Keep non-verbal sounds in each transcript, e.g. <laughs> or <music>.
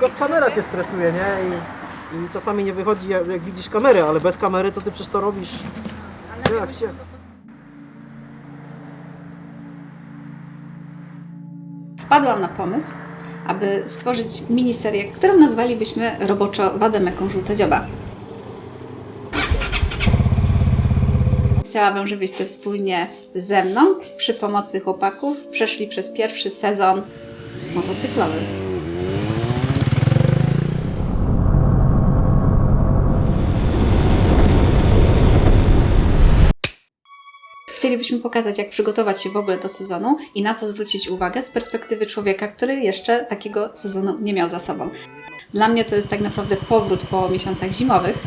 przykład kamera cię stresuje, nie? I, i czasami nie wychodzi jak, jak widzisz kamerę, ale bez kamery to ty przecież to robisz. Jak się... Wpadłam na pomysł, aby stworzyć miniserię, którą nazwalibyśmy roboczo Wademeką Żółtodzioba. Chciałabym, żebyście wspólnie ze mną, przy pomocy chłopaków, przeszli przez pierwszy sezon motocyklowy. Chcielibyśmy pokazać, jak przygotować się w ogóle do sezonu i na co zwrócić uwagę z perspektywy człowieka, który jeszcze takiego sezonu nie miał za sobą. Dla mnie to jest tak naprawdę powrót po miesiącach zimowych.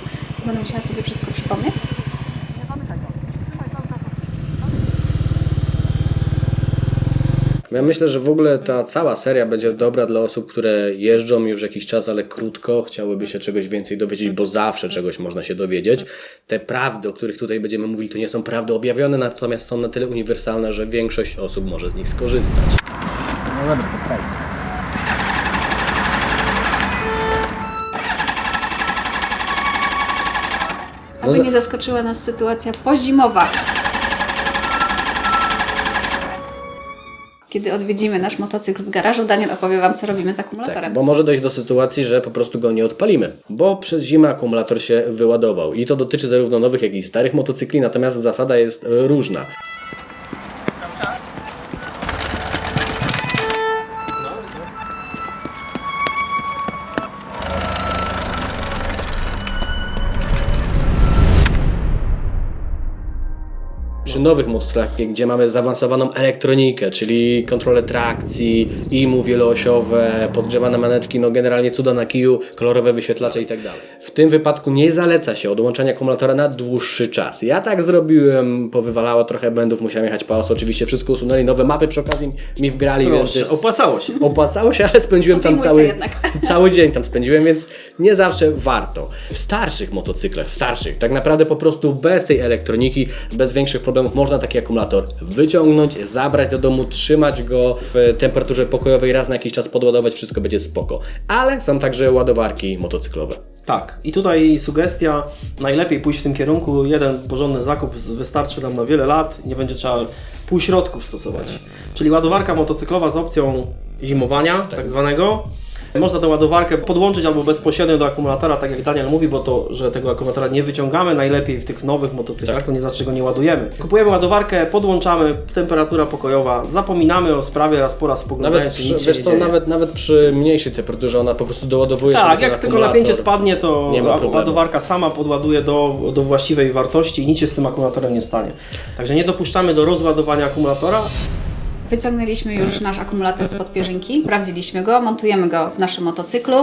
Będę musiała sobie wszystko przypomnieć. Ja myślę, że w ogóle ta cała seria będzie dobra dla osób, które jeżdżą już jakiś czas, ale krótko, chciałyby się czegoś więcej dowiedzieć, bo zawsze czegoś można się dowiedzieć. Te prawdy, o których tutaj będziemy mówili, to nie są prawdy objawione, natomiast są na tyle uniwersalne, że większość osób może z nich skorzystać. No dobra, to kraj. Aby nie zaskoczyła nas sytuacja pozimowa. Kiedy odwiedzimy nasz motocykl w garażu, Daniel opowie Wam, co robimy z akumulatorem. Tak, bo może dojść do sytuacji, że po prostu go nie odpalimy, bo przez zimę akumulator się wyładował. I to dotyczy zarówno nowych, jak i starych motocykli, natomiast zasada jest różna. Nowych motocyklach, gdzie mamy zaawansowaną elektronikę, czyli kontrolę trakcji, IMU wieloosiowe, podgrzewane manetki, no generalnie cuda na kiju, kolorowe wyświetlacze i tak dalej. W tym wypadku nie zaleca się odłączania akumulatora na dłuższy czas. Ja tak zrobiłem, powywalało trochę błędów, musiałem jechać pałac, oczywiście wszystko usunęli, nowe mapy przy okazji mi wgrali, więc Proszę, jest... opłacało się. Opłacało się, ale spędziłem tam cały, jednak. <laughs> cały dzień tam spędziłem, więc nie zawsze warto. W starszych motocyklach, w starszych, tak naprawdę po prostu bez tej elektroniki, bez większych problemów można taki akumulator wyciągnąć, zabrać do domu, trzymać go w temperaturze pokojowej, raz na jakiś czas podładować, wszystko będzie spoko. Ale są także ładowarki motocyklowe. Tak, i tutaj sugestia, najlepiej pójść w tym kierunku, jeden porządny zakup wystarczy nam na wiele lat, nie będzie trzeba półśrodków stosować. Czyli ładowarka motocyklowa z opcją zimowania, tak, zwanego. Można tę ładowarkę podłączyć albo bezpośrednio do akumulatora, tak jak Daniel mówi, bo to, że tego akumulatora nie wyciągamy, najlepiej w tych nowych motocyklach, Tak. to nie znaczy, że go nie ładujemy. Kupujemy ładowarkę, podłączamy, temperatura pokojowa, zapominamy o sprawie, raz po raz spoglądając, Nawet przy, wiesz co, dzieje. nawet, nawet przy mniejszej temperaturze ona po prostu doładowuje Tak, jak tylko napięcie spadnie, to ładowarka sama podładuje do, do właściwej wartości i nic się z tym akumulatorem nie stanie. Także nie dopuszczamy do rozładowania akumulatora. Wyciągnęliśmy już nasz akumulator z podpierzynki, sprawdziliśmy go, montujemy go w naszym motocyklu,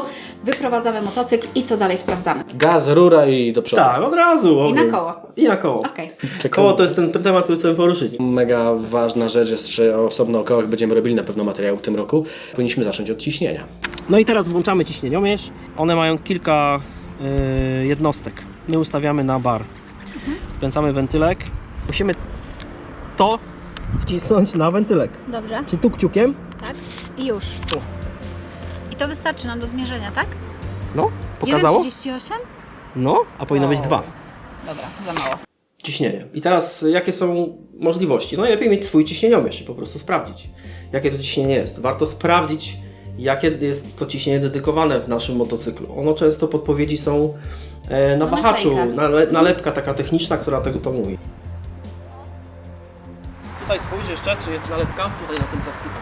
wyprowadzamy motocykl i co dalej sprawdzamy. Gaz, rura i do przodu. Tak, od razu. I na ogień. koło. I na koło. Okej. Koło to jest ten temat, który chcemy poruszyć. Mega ważna rzecz jest, że osobno o kołach będziemy robili na pewno materiał w tym roku. Powinniśmy zacząć od ciśnienia. No i teraz włączamy ciśnieniomierz. One mają kilka y, jednostek. My ustawiamy na bar. Wkręcamy wentylek. Musimy to wcisnąć na wentylek. Dobrze, Czyli tu kciukiem. tak. I już. I to wystarczy nam do zmierzenia, tak? No, pokazało? 1,38? No, a powinno być dwa. Dobra, za mało. ciśnienie. I teraz jakie są możliwości? No najlepiej mieć swój ciśnieniomierz i po prostu sprawdzić, jakie to ciśnienie jest. Warto sprawdzić, jakie jest to ciśnienie dedykowane w naszym motocyklu. Ono często podpowiedzi są e, na No, wahaczu, nale, nalepka taka techniczna, która tego to mówi. Tutaj spójrz jeszcze, czy jest nalepka tutaj na tym plastiku.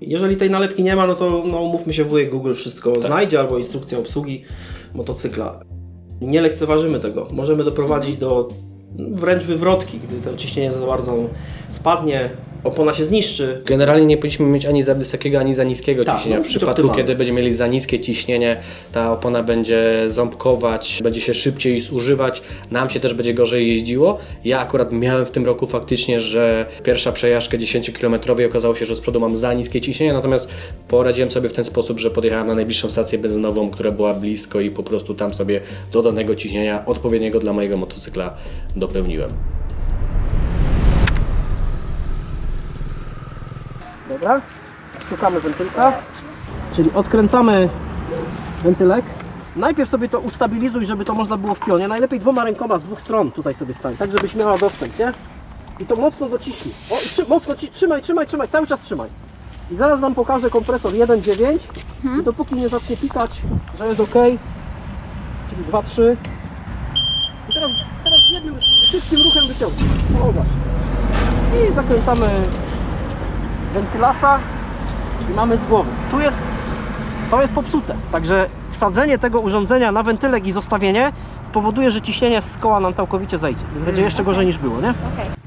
Jeżeli tej nalepki nie ma, no to no, umówmy się, wujek Google wszystko znajdzie, albo instrukcja obsługi motocykla. Nie lekceważymy tego. Możemy doprowadzić do wręcz wywrotki, gdy to ciśnienie za bardzo spadnie, opona się zniszczy. Generalnie nie powinniśmy mieć ani za wysokiego, ani za niskiego Tak, ciśnienia. no, w przypadku, kiedy będziemy mieli za niskie ciśnienie, ta opona będzie ząbkować, będzie się szybciej zużywać, nam się też będzie gorzej jeździło. Ja akurat miałem w tym roku faktycznie, że pierwsza przejażdżka 10-kilometrowej okazało się, że z przodu mam za niskie ciśnienie, natomiast poradziłem sobie w ten sposób, że podjechałem na najbliższą stację benzynową, która była blisko i po prostu tam sobie do danego ciśnienia odpowiedniego dla mojego motocykla dopełniłem. Dobra, szukamy wentylka, czyli odkręcamy wentylek. Najpierw sobie to ustabilizuj, żeby to można było w pionie. Najlepiej dwoma rękoma z dwóch stron tutaj sobie stań, tak żebyś miała dostęp, nie? I to mocno dociśnij. O, i trzy, mocno ci, trzymaj, trzymaj, trzymaj, cały czas trzymaj. I zaraz nam pokażę kompresor 1.9 i dopóki nie zacznie pikać, że jest ok, czyli 2-3. I teraz, teraz jednym szybkim ruchem wyciągnij. O, zobacz. I zakręcamy wentylasa i mamy z głowy. Tu jest, to jest popsute, także wsadzenie tego urządzenia na wentylek i zostawienie spowoduje, że ciśnienie z koła nam całkowicie zejdzie. Będzie jeszcze gorzej niż było, nie? Okej.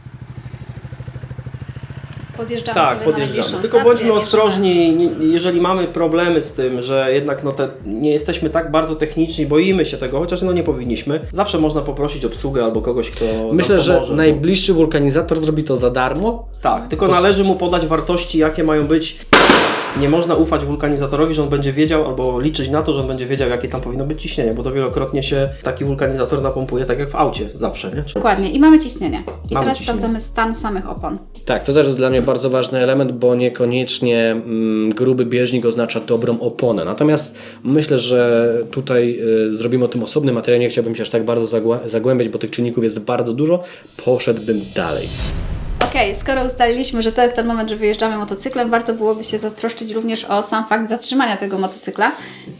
Podjeżdżamy Tak, sobie na podjeżdżamy. najbliższą Tylko stację, bądźmy ostrożni, nie- jeżeli mamy problemy z tym, że jednak no te, nie jesteśmy tak bardzo techniczni, boimy się tego, chociaż no nie powinniśmy. Zawsze można poprosić obsługę albo kogoś, kto nam Myślę, że pomoże, bo- najbliższy wulkanizator zrobi to za darmo. Tak, tylko należy mu podać wartości, jakie mają być. Nie można ufać wulkanizatorowi, że on będzie wiedział, albo liczyć na to, że on będzie wiedział, jakie tam powinno być ciśnienie, bo to wielokrotnie się taki wulkanizator napompuje, tak jak w aucie, zawsze, nie? Dokładnie. I mamy ciśnienie. I Mamy teraz ciśnienie. sprawdzamy stan samych opon. Tak, to też jest dla mnie bardzo ważny element, bo niekoniecznie mm, gruby bieżnik oznacza dobrą oponę. Natomiast myślę, że tutaj y, zrobimy o tym osobny materiał. Nie chciałbym się aż tak bardzo zagłębiać, bo tych czynników jest bardzo dużo. Poszedłbym dalej. Okej, skoro ustaliliśmy, że to jest ten moment, że wyjeżdżamy motocyklem, warto byłoby się zatroszczyć również o sam fakt zatrzymania tego motocykla,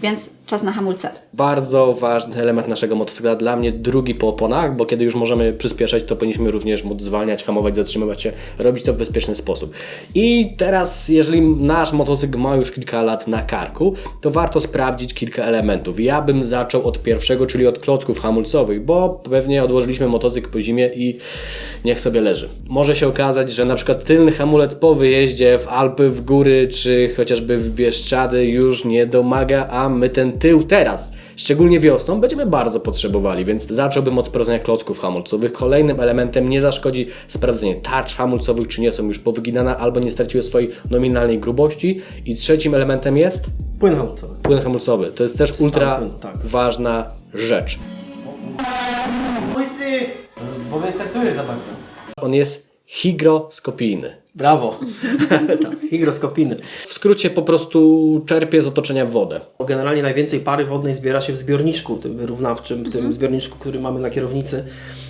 więc czas na hamulce. Bardzo ważny element naszego motocykla, dla mnie drugi po oponach, bo kiedy już możemy przyspieszać, to powinniśmy również móc zwalniać, hamować, zatrzymywać się, robić to w bezpieczny sposób. I teraz, jeżeli nasz motocykl ma już kilka lat na karku, to warto sprawdzić kilka elementów. Ja bym zaczął od pierwszego, czyli od klocków hamulcowych, bo pewnie odłożyliśmy motocykl po zimie i niech sobie leży. Może się okazać, że na przykład tylny hamulec po wyjeździe w Alpy, w góry, czy chociażby w Bieszczady już nie domaga, a my ten tył teraz, szczególnie wiosną, będziemy bardzo potrzebowali, więc zacząłbym od sprawdzenia klocków hamulcowych. Kolejnym elementem nie zaszkodzi sprawdzenie tarcz hamulcowych, czy nie są już powyginane, albo nie straciły swojej nominalnej grubości. I trzecim elementem jest Płyn hamulcowy. płyn hamulcowy. To jest też ultra płyn, tak. ważna rzecz. Bo mnie stresujesz za bardzo. On jest hygroskopijny. Brawo. <laughs> tak, hygroskopiny. W skrócie po prostu czerpie z otoczenia wodę. Generalnie najwięcej pary wodnej zbiera się w zbiorniczku, tym wyrównawczym, w tym zbiorniczku, który mamy na kierownicy,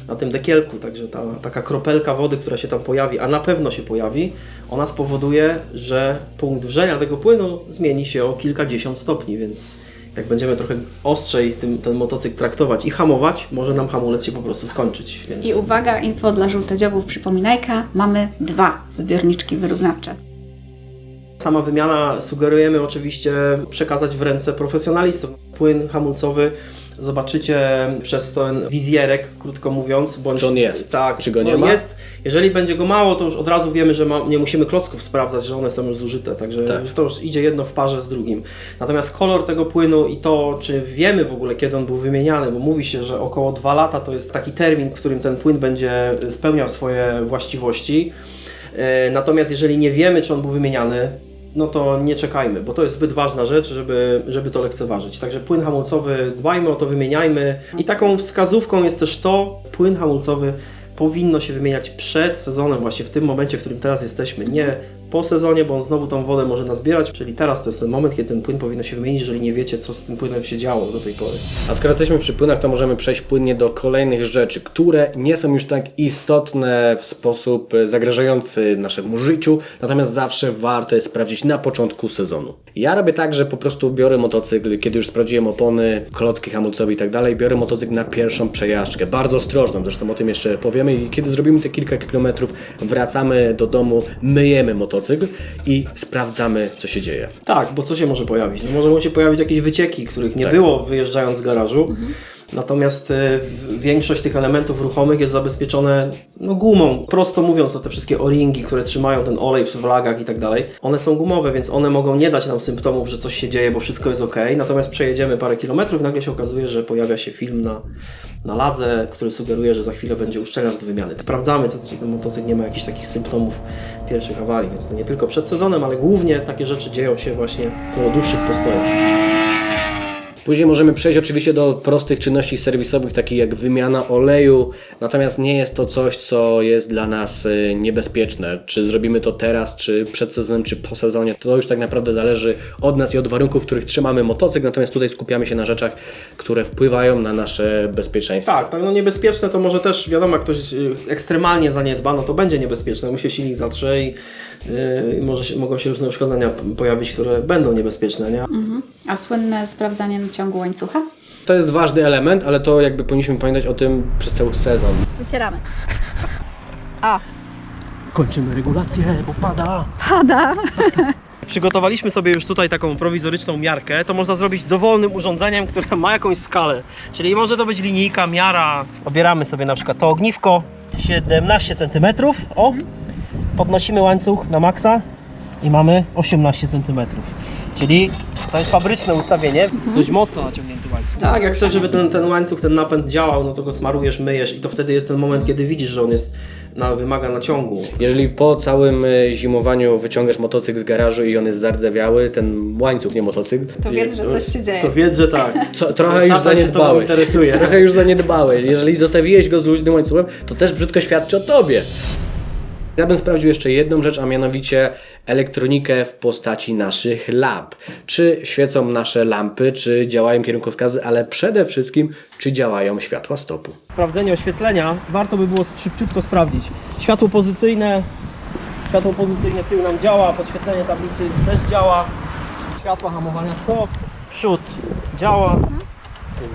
na tym dekielku. Także ta taka kropelka wody, która się tam pojawi, a na pewno się pojawi, ona spowoduje, że punkt wrzenia tego płynu zmieni się o kilkadziesiąt stopni, więc jak będziemy trochę ostrzej tym, ten motocykl traktować i hamować, może nam hamulec się po prostu skończyć. Więc... I uwaga, info dla żółtodziobów, przypominajka, mamy dwa zbiorniczki wyrównawcze. Sama wymiana sugerujemy oczywiście przekazać w ręce profesjonalistów. Płyn hamulcowy zobaczycie przez ten wizjerek, krótko mówiąc. Bądź, Czy on jest? Tak, Czy go nie ma? Jest. Jeżeli będzie go mało, to już od razu wiemy, że ma, nie musimy klocków sprawdzać, że one są już zużyte. Także Tak. to już idzie jedno w parze z drugim. Natomiast kolor tego płynu i to, czy wiemy w ogóle, kiedy on był wymieniany, bo mówi się, że około 2 lata to jest taki termin, w którym ten płyn będzie spełniał swoje właściwości. E, Natomiast jeżeli nie wiemy, czy on był wymieniany, no to nie czekajmy, bo to jest zbyt ważna rzecz, żeby, żeby to lekceważyć. Także płyn hamulcowy, dbajmy o to, wymieniajmy. I taką wskazówką jest też to, płyn hamulcowy powinno się wymieniać przed sezonem, właśnie w tym momencie, w którym teraz jesteśmy. Nie po sezonie, bo on znowu tą wodę może nazbierać, czyli teraz to jest ten moment, kiedy ten płyn powinno się wymienić, jeżeli nie wiecie, co z tym płynem się działo do tej pory. A skoro jesteśmy przy płynach, to możemy przejść płynnie do kolejnych rzeczy, które nie są już tak istotne w sposób e, zagrażający naszemu życiu, natomiast zawsze warto je sprawdzić na początku sezonu. Ja robię tak, że po prostu biorę motocykl, kiedy już sprawdziłem opony, klocki hamulcowe i tak dalej, biorę motocykl na pierwszą przejażdżkę, bardzo ostrożną, zresztą o tym jeszcze powiemy i kiedy zrobimy te kilka kilometrów, wracamy do domu, myjemy motocykl i sprawdzamy, co się dzieje. Tak, bo co się może pojawić? No może się pojawić jakieś wycieki, których nie Tak. było wyjeżdżając z garażu. Natomiast w- większość tych elementów ruchomych jest zabezpieczone no, gumą. Prosto mówiąc, to te wszystkie o-ringi, które trzymają ten olej w flagach i tak dalej, one są gumowe, więc one mogą nie dać nam symptomów, że coś się dzieje, bo wszystko jest ok. Natomiast przejedziemy parę kilometrów i nagle się okazuje, że pojawia się film na, na ladze, który sugeruje, że za chwilę będzie uszczelniacz do wymiany. Sprawdzamy, co ten motocykl nie ma jakichś takich symptomów pierwszych awarii, więc to nie tylko przed sezonem, ale głównie takie rzeczy dzieją się właśnie po dłuższych postojach. Później możemy przejść oczywiście do prostych czynności serwisowych, takich jak wymiana oleju, natomiast nie jest to coś, co jest dla nas y, niebezpieczne. Czy zrobimy to teraz, czy przed sezonem, czy po sezonie, to już tak naprawdę zależy od nas i od warunków, w których trzymamy motocykl, natomiast tutaj skupiamy się na rzeczach, które wpływają na nasze bezpieczeństwo. Tak, tak, no niebezpieczne to może też, wiadomo, jak ktoś y, ekstremalnie zaniedba, no to będzie niebezpieczne, mu się silnik zatrze i y, może się, mogą się różne uszkodzenia pojawić, które będą niebezpieczne, nie? A słynne sprawdzanie ciągu łańcucha? To jest ważny element, ale to jakby powinniśmy pamiętać o tym przez cały sezon. Wycieramy. O, Kończymy regulację, bo pada. pada. <laughs> Przygotowaliśmy sobie już tutaj taką prowizoryczną miarkę. To można zrobić dowolnym urządzeniem, które ma jakąś skalę. Czyli może to być linijka, miara. Obieramy sobie na przykład to ogniwko 17 cm. O! Podnosimy łańcuch na maksa i mamy 18 cm. Czyli to jest fabryczne ustawienie, dość mocno naciągnięty łańcuch. Tak, jak chcesz, żeby ten, ten łańcuch, ten napęd działał, no to go smarujesz, myjesz i to wtedy jest ten moment, kiedy widzisz, że on jest, na, wymaga naciągu. Jeżeli po całym y, zimowaniu wyciągasz motocykl z garażu i on jest zardzewiały, ten łańcuch, nie motocykl, To wiedz, że coś się dzieje. To wiedz, że tak. co, trochę już Szatan się tobą zaniedbałeś. interesuje. <laughs> Trochę już zaniedbałeś. Jeżeli zostawiłeś go z luźnym łańcuchem, to też brzydko świadczy o tobie. Ja bym sprawdził jeszcze jedną rzecz, a mianowicie elektronikę w postaci naszych lamp. Czy świecą nasze lampy, czy działają kierunkowskazy, ale przede wszystkim, czy działają światła stopu. sprawdzenie oświetlenia warto by było szybciutko sprawdzić. Światło pozycyjne, światło pozycyjne tył nam działa, podświetlenie tablicy też działa. Światła hamowania stop, przód działa,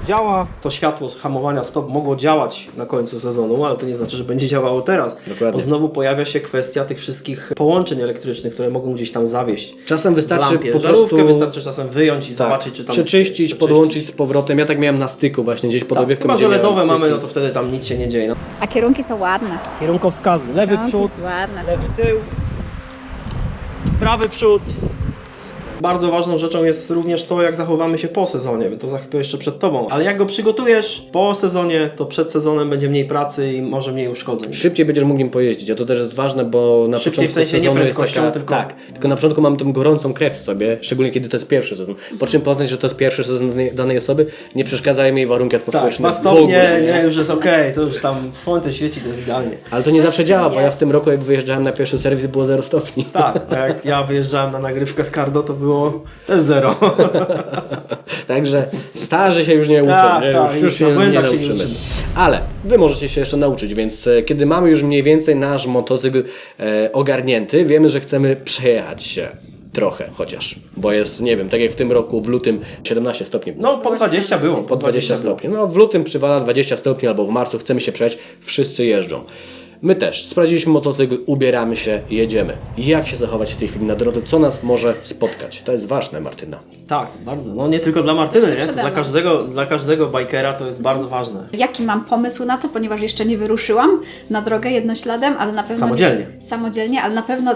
działa. To światło hamowania stop mogło działać na końcu sezonu, ale to nie znaczy, że będzie działało teraz. Dokładnie. Bo znowu pojawia się kwestia tych wszystkich połączeń elektrycznych, które mogą gdzieś tam zawieść. Czasem wystarczy lampie. po prostu... wystarczy czasem wyjąć i Tak, zobaczyć, czy tam przeczyścić, przeczyścić. podłączyć z powrotem. Ja tak miałem na styku właśnie, gdzieś pod Tak, owiewką. chyba, że LEDowe mamy, no to wtedy tam nic się nie dzieje. No. A kierunki są ładne. Kierunkowskazy, lewy Kierunki przód, lewy tył, prawy przód. Bardzo ważną rzeczą jest również to, jak zachowamy się po sezonie. To za chwilę jeszcze przed Tobą. Ale jak go przygotujesz po sezonie, to przed sezonem będzie mniej pracy i może mniej uszkodzeń. Szybciej będziesz mógł nim pojeździć, a to też jest ważne, bo na Szybciej w początku sensie nie sezonu jest prędkością, taka, tylko- Tak, tylko na początku mam tą gorącą krew w sobie, szczególnie kiedy to jest pierwszy sezon. Po czym poznać, że to jest pierwszy sezon danej, osoby, nie przeszkadzają jej warunki Tak, atmosferyczne. dwa w stopnie, nie, już jest okej, to już tam słońce świeci, to jest idealnie. Ale to nie Coś zawsze w działa, bo ja jest. w tym roku jak wyjeżdżałem na pierwszy serwis było 0 stopni. Tak, jak ja wyjeżdżałem na nagrywkę z Cardo, to było też zero. <laughs> Także starzy się już nie uczą, nie? tak, już, już już się nie się nauczymy. uczymy. Ale wy możecie się jeszcze nauczyć, więc e, kiedy mamy już mniej więcej nasz motocykl e, ogarnięty, wiemy, że chcemy przejechać się. Trochę chociaż, bo jest, nie wiem, tak jak w tym roku w lutym 17 stopni. No, po 20 było. po 20 było. stopni. No w lutym przywala 20 stopni albo w marcu chcemy się przejść, wszyscy jeżdżą. My też. Sprawdziliśmy motocykl, ubieramy się, jedziemy. Jak się zachować w tej chwili na drodze? Co nas może spotkać? To jest ważne, Martyna. Tak, bardzo. No nie tylko dla Martyny, nie? To przede dla każdego, dla każdego bajkera to jest bardzo ważne. Jaki mam pomysł na to, ponieważ jeszcze nie wyruszyłam na drogę jednośladem, ale na pewno... Samodzielnie. Nie, samodzielnie, ale na pewno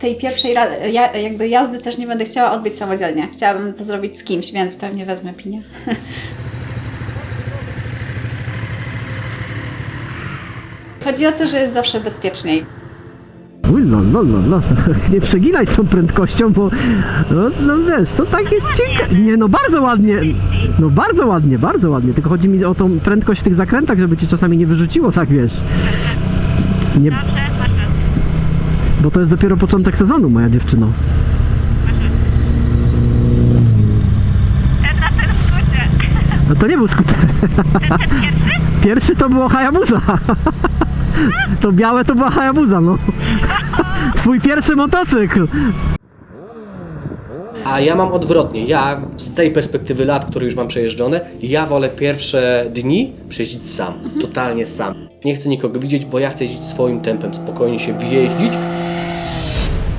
tej pierwszej ra- ja, jakby jazdy też nie będę chciała odbyć samodzielnie. Chciałabym to zrobić z kimś, więc pewnie wezmę Pinia. <laughs> Chodzi o to, że jest zawsze bezpieczniej. Uj, no, no, no, no, <laughs> nie przeginaj z tą prędkością, bo no, no wiesz, to tak jest ciekawe. Nie, no bardzo ładnie, no bardzo ładnie, bardzo ładnie, tylko chodzi mi o tą prędkość w tych zakrętach, żeby cię czasami nie wyrzuciło, tak wiesz. Nie, bo to jest dopiero początek sezonu, moja dziewczyno. No to nie był skuter. Pierwszy to było Hayabusa. To białe to była Hayabusa, no. Twój pierwszy motocykl. A ja mam odwrotnie. Ja z tej perspektywy lat, które już mam przejeżdżone, ja wolę pierwsze dni przejeździć sam. Totalnie sam. Nie chcę nikogo widzieć, bo ja chcę jeździć swoim tempem, spokojnie się wjeździć.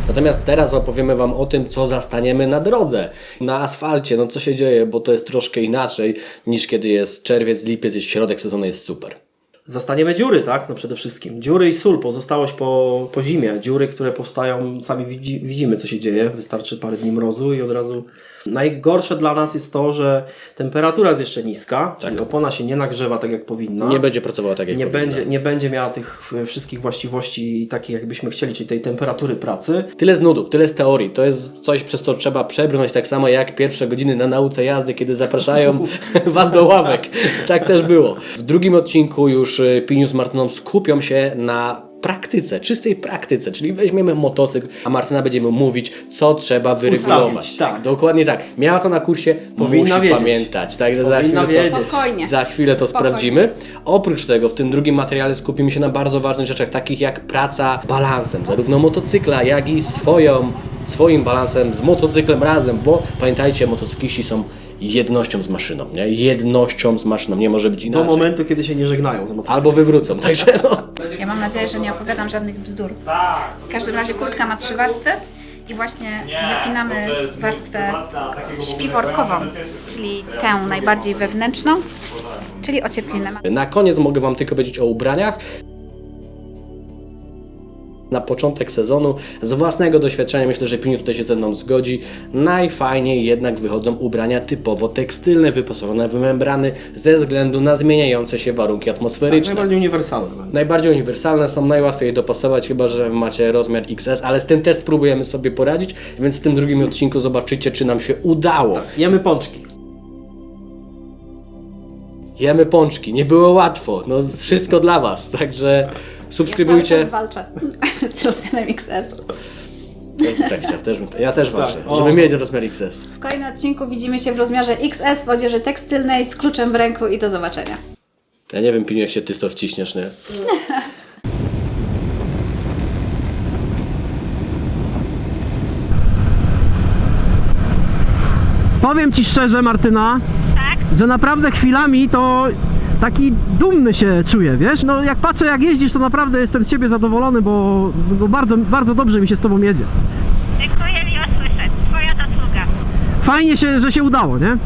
Natomiast teraz opowiemy Wam o tym, co zastaniemy na drodze, na asfalcie, no co się dzieje, bo to jest troszkę inaczej niż kiedy jest czerwiec, lipiec, jest środek sezonu, jest super. Zastaniemy dziury, tak? No przede wszystkim. Dziury i sól, pozostałość po, po zimie. Dziury, które powstają, sami widzi, widzimy, co się dzieje. Wystarczy parę dni mrozu i od razu. Najgorsze dla nas jest to, że temperatura jest jeszcze niska, czyli opona się nie nagrzewa tak, jak powinna. Nie będzie pracowała tak jak nie powinna. będzie, nie będzie miała tych wszystkich właściwości takich, jakbyśmy chcieli, czyli tej temperatury pracy. Tyle z nudów, tyle z teorii. To jest coś, przez co trzeba przebrnąć tak samo jak pierwsze godziny na nauce jazdy, kiedy zapraszają <laughs> Was do ławek. Tak też było. W drugim odcinku już y, Piniu z Martyną skupią się na praktyce, czystej praktyce, czyli weźmiemy motocykl, a Martyna będzie mu mówić, co trzeba wyregulować. Ustawić, tak. Dokładnie tak. Miała to na kursie, Powinna musi wiedzieć. pamiętać. Także za Powinna chwilę, to. Spokojnie. za chwilę to Spokojnie. sprawdzimy. Oprócz tego w tym drugim materiale skupimy się na bardzo ważnych rzeczach, takich jak praca balansem, zarówno motocykla, jak i swoją, swoim balansem z motocyklem razem, bo pamiętajcie, motocykliści są jednością z maszyną, nie? Jednością z maszyną, nie może być Do inaczej. momentu, kiedy się nie żegnają z motocyklem. Albo wywrócą, <laughs> także no. Ja mam nadzieję, że nie opowiadam żadnych bzdur. W każdym razie kurtka ma trzy warstwy i właśnie wypinamy warstwę śpiworkową, czyli tę najbardziej wewnętrzną, czyli ocieplinę. Na koniec mogę Wam tylko powiedzieć o ubraniach. Na początek sezonu, z własnego doświadczenia, myślę, że Piniu tutaj się ze mną zgodzi, najfajniej jednak wychodzą ubrania typowo tekstylne, wyposażone w membrany, ze względu na zmieniające się warunki atmosferyczne. Najbardziej uniwersalne. Najbardziej uniwersalne są, najłatwiej je dopasować, chyba że macie rozmiar XS, ale z tym też spróbujemy sobie poradzić, więc w tym drugim odcinku zobaczycie, czy nam się udało. Jemy pączki. Jemy pączki, nie było łatwo, no wszystko dla Was, także subskrybujcie. Ja cały czas walczę z rozmiarem XS. Tak, ja też, ja też walczę, o. żeby mieć rozmiar XS. W kolejnym odcinku widzimy się w rozmiarze XS w odzieży tekstylnej z kluczem w ręku i do zobaczenia. Ja nie wiem, Piniu, jak się Ty to wciśniesz, nie? Powiem Ci szczerze, Martyna, że naprawdę chwilami to taki dumny się czuję, wiesz? No jak patrzę jak jeździsz, to naprawdę jestem z Ciebie zadowolony, bo, bo bardzo, bardzo dobrze mi się z Tobą jedzie. Dziękuję, miło słyszeć. Twoja zasługa. Fajnie się, że się udało, nie?